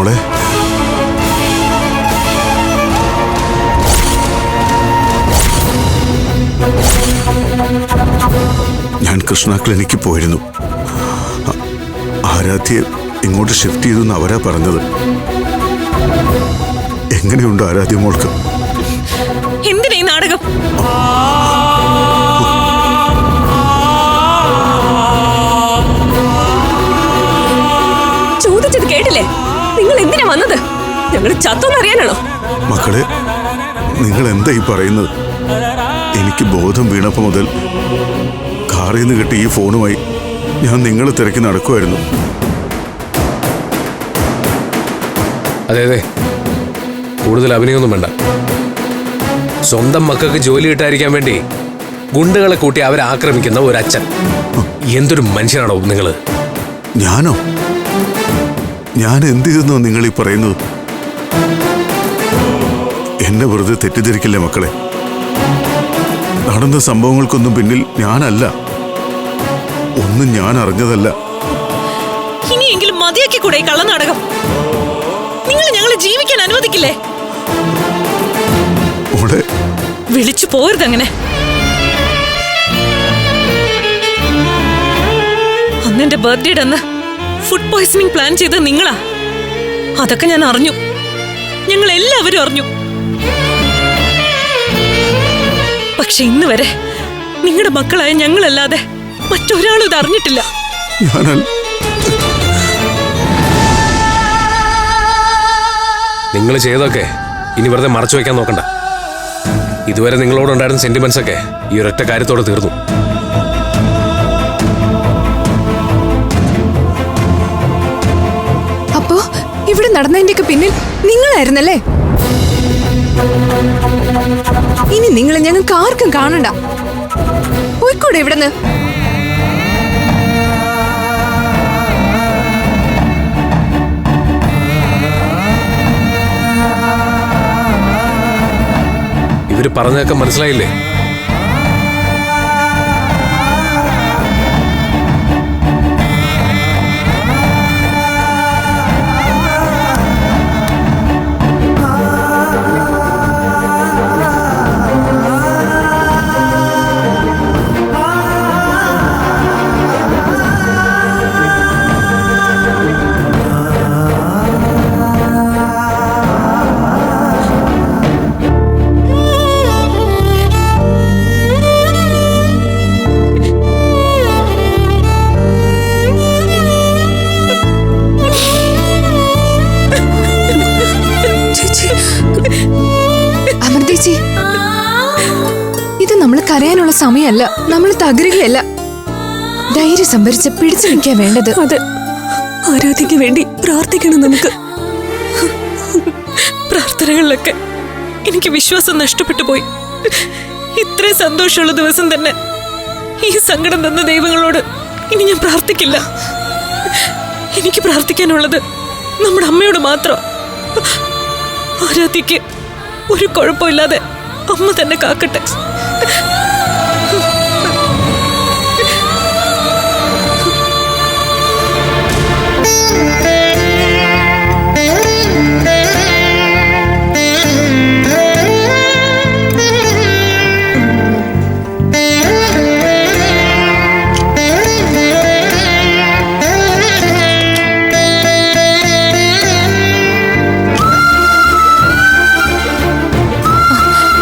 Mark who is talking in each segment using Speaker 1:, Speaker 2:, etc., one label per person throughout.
Speaker 1: മോളെ. ഞാൻ കൃഷ്ണ ക്ലിനിക്കിൽ പോയിരുന്നു. ആരാധ്യയെ ഇങ്ങോട്ട് ഷിഫ്റ്റ് ചെയ്തു എന്ന് അവരാ പറഞ്ഞത്. എങ്ങനെയുണ്ട് ആരാധ്യ മോൾക്ക്?
Speaker 2: എന്തിനാ നാടകം? ഞങ്ങൾ ചത്തോന്നറിയാനാണോ
Speaker 1: മക്കളെ നിങ്ങൾ എന്താ ഈ പറയുന്നത്? എനിക്ക് ബോധം വീണപ്പോൾ മുതൽ കാറിൽ നിന്ന് കിട്ടിയ ഈ ഫോണുമായി ഞാൻ നിങ്ങളെ തിരക്കി നടക്കുമായിരുന്നു
Speaker 3: അതെ അതെ. കൂടുതൽ അഭിനയൊന്നും വേണ്ട. സ്വന്തം മക്കൾക്ക് ജോലി കിട്ടാതിരിക്കാൻ വേണ്ടി ഗുണ്ടകളെ കൂട്ടി അവരെ ആക്രമിക്കുന്ന ഒരു അച്ഛൻ എന്തൊരു മനുഷ്യനാണോ നിങ്ങൾ
Speaker 1: ഞാനോ? ഞാൻ എന്ത് ചെയ്തെന്നോ നിങ്ങൾ ഈ പറയുന്നത്? എന്നെ വെറുതെ തെറ്റിദ്ധരിക്കില്ലേ മക്കളെ? നടന്ന സംഭവങ്ങൾക്കൊന്നും പിന്നിൽ ഞാനല്ല. ഒന്നും ഞാൻ അറിഞ്ഞതല്ല.
Speaker 2: ഇനിയെങ്കിലും മതിയാക്കി കൂടെ കള്ളനാടകം. നിങ്ങൾ ഞങ്ങളെ ജീവിക്കാൻ അനുവദിക്കില്ലേ?
Speaker 1: മോളെ.
Speaker 2: വിളിച്ചു പോരുത് അങ്ങനെ. അന്നെന്റെ ബർത്ത്ഡേയുടെ അന്ന് ഫുഡ് പോയ്സണിങ് പ്ലാൻ ചെയ്തത് നിങ്ങളാ. അതൊക്കെ ഞാൻ അറിഞ്ഞു. ഞങ്ങൾ എല്ലാവരും അറിഞ്ഞു. പക്ഷെ ഇന്ന് വരെ നിങ്ങളുടെ മക്കളായ ഞങ്ങളല്ലാതെ മറ്റൊരാളും ഇത് അറിഞ്ഞിട്ടില്ല.
Speaker 3: നിങ്ങൾ ചെയ്തൊക്കെ ഇനി വെറുതെ മറച്ചു വെക്കാൻ നോക്കണ്ട. ഇതുവരെ നിങ്ങളോടുണ്ടായിരുന്ന സെന്റിമെന്റ്സ് ഒക്കെ ഈ ഒരൊറ്റ കാര്യത്തോടെ തീർന്നു.
Speaker 4: ഇവിടെ നടന്നതിന്റെയൊക്കെ പിന്നിൽ നിങ്ങളായിരുന്നല്ലേ? ഇനി നിങ്ങളെ ഞങ്ങൾക്ക് ആർക്കും കാണണ്ട. പോയിക്കൂടെ ഇവിടുന്ന്?
Speaker 3: ഇവർ പറഞ്ഞതൊക്കെ മനസ്സിലായില്ലേ?
Speaker 4: നമ്മൾ കരയാനുള്ള സമയമല്ല നമ്മൾ തകരുകയല്ല. ധൈര്യം സംഭരിച്ച് പിടിച്ചു നിൽക്കാൻ വേണ്ടത്.
Speaker 2: അതെ. ആരാധിക്ക് വേണ്ടി പ്രാർത്ഥിക്കണം നമുക്ക്. പ്രാർത്ഥനകളിലൊക്കെ എനിക്ക് വിശ്വാസം നഷ്ടപ്പെട്ടു പോയി. ഇത്രയും സന്തോഷമുള്ള ദിവസം തന്നെ ഈ സങ്കടം തന്ന ദൈവങ്ങളോട് ഇനി ഞാൻ പ്രാർത്ഥിക്കില്ല. എനിക്ക് പ്രാർത്ഥിക്കാനുള്ളത് നമ്മുടെ അമ്മയോട് മാത്രം. ആരാധ്യക്ക് ഒരു കുഴപ്പമില്ലാതെ അമ്മ തന്നെ കാക്കട്ടെ.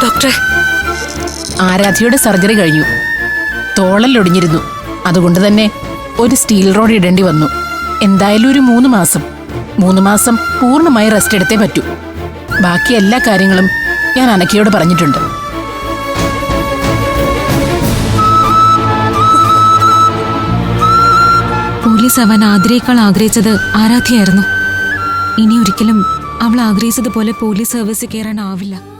Speaker 2: doctor
Speaker 5: ആരാധ്യയുടെ സർജറി കഴിഞ്ഞു. തോളലൊടിഞ്ഞിരുന്നു അതുകൊണ്ട് തന്നെ ഒരു സ്റ്റീൽ റോഡ് ഇടേണ്ടി വന്നു. എന്തായാലും ഒരു മൂന്ന് മാസം. മൂന്ന് മാസം പൂർണമായി റെസ്റ്റ് എടുത്തേ പറ്റൂ. ബാക്കി എല്ലാ കാര്യങ്ങളും ഞാൻ അനക്കയോട് പറഞ്ഞിട്ടുണ്ട്.
Speaker 6: പോലീസ് അവൻ ആതിരയേക്കാൾ ആഗ്രഹിച്ചത് ആരാധ്യയായിരുന്നു. ഇനി ഒരിക്കലും അവൾ ആഗ്രഹിച്ചതുപോലെ പോലീസ് സർവീസിൽ കയറാനാവില്ല.